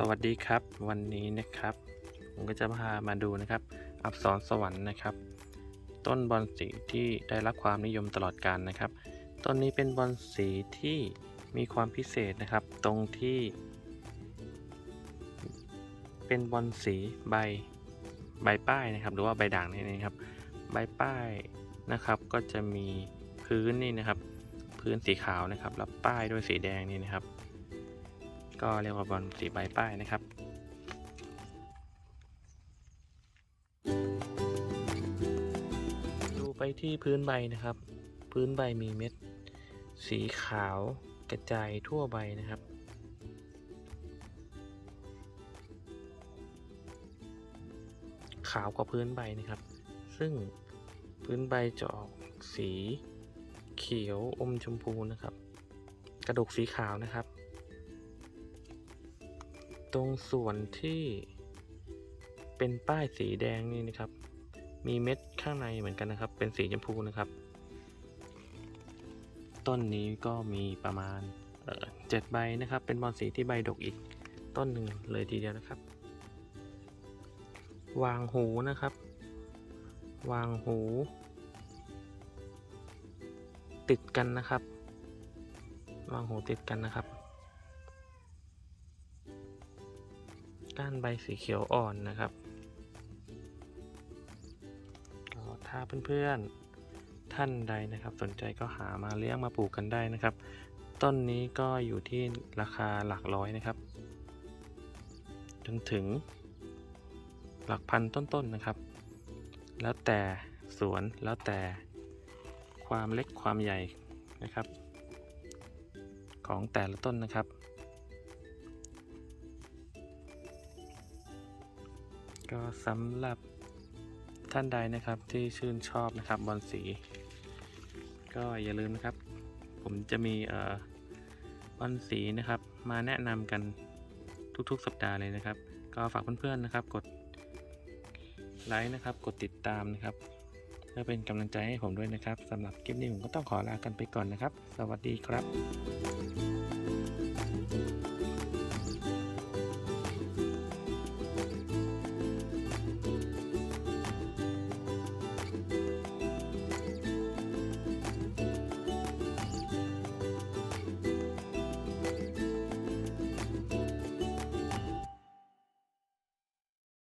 สวัสดีครับ วันนี้นะครับ ผมก็จะพามาดูนะครับ อักษรสวรรค์นะครับ ต้นบอลสีที่ได้รับความนิยมตลอดกาลนะครับ ต้นนี้เป็นบอลสีที่มีความพิเศษนะครับ ตรงที่ เป็นบอลสีใบใบป้ายนะครับ หรือว่าใบด่างนี่นะครับ ใบป้ายนะครับ ก็จะมีพื้นนี่นะครับ พื้นสีขาวนะครับ แล้วป้ายด้วยสีแดงนี่นะครับ ก็เรียกว่าบอลสีใบป้ายนะครับดูไปที่พื้นใบนะครับ พื้นใบมีเม็ด สีขาวกระจายทั่วใบนะครับขาวกว่าพื้นใบนะครับ ซึ่งพื้นใบจะออกสีเขียวอมชมพูนะครับ กระดกสีขาวนะครับ ตรงส่วนที่เป็นป้ายสีแดงนี่นะครับ มีเม็ดข้างในเหมือนกันนะครับ เป็นสีชมพูนะครับ ต้นนี้ก็มีประมาณเอ่อเจ็ดใบนะครับ เป็นบอลสีที่ใบดกอีกต้นหนึ่งเลยทีเดียวนะครับ วางหูนะครับ วางหู ติดกันนะครับ วางหูติดกันนะครับ ก้านใบสีเขียวอ่อนนะครับถ้าเพื่อนๆท่านใดนะครับ สนใจก็หามาเลี้ยงมาปลูกกันได้นะครับ ต้นนี้ก็อยู่ที่ราคาหลักร้อยนะครับจนถึงหลักพันต้นๆนนะครับ แล้วแต่สวนแล้วแต่ความเล็กความใหญ่นะครับ ของแต่ละต้นนะครับ ก็สำหรับท่านใดนะครับที่ชื่นชอบนะครับบอลสี ก็อย่าลืมนะครับ ผมจะมีเอ่อบอลสีนะครับ มาแนะนำกันทุกๆ สัปดาห์เลยนะครับ ก็ฝากเพื่อนๆนะครับ กดไลค์นะครับ กดติดตามนะครับเพื่อเป็นกำลังใจให้ผมด้วยนะครับสำหรับคลิปนี้ผมก็ต้องขอลากันไปก่อนนะครับ สวัสดีครับ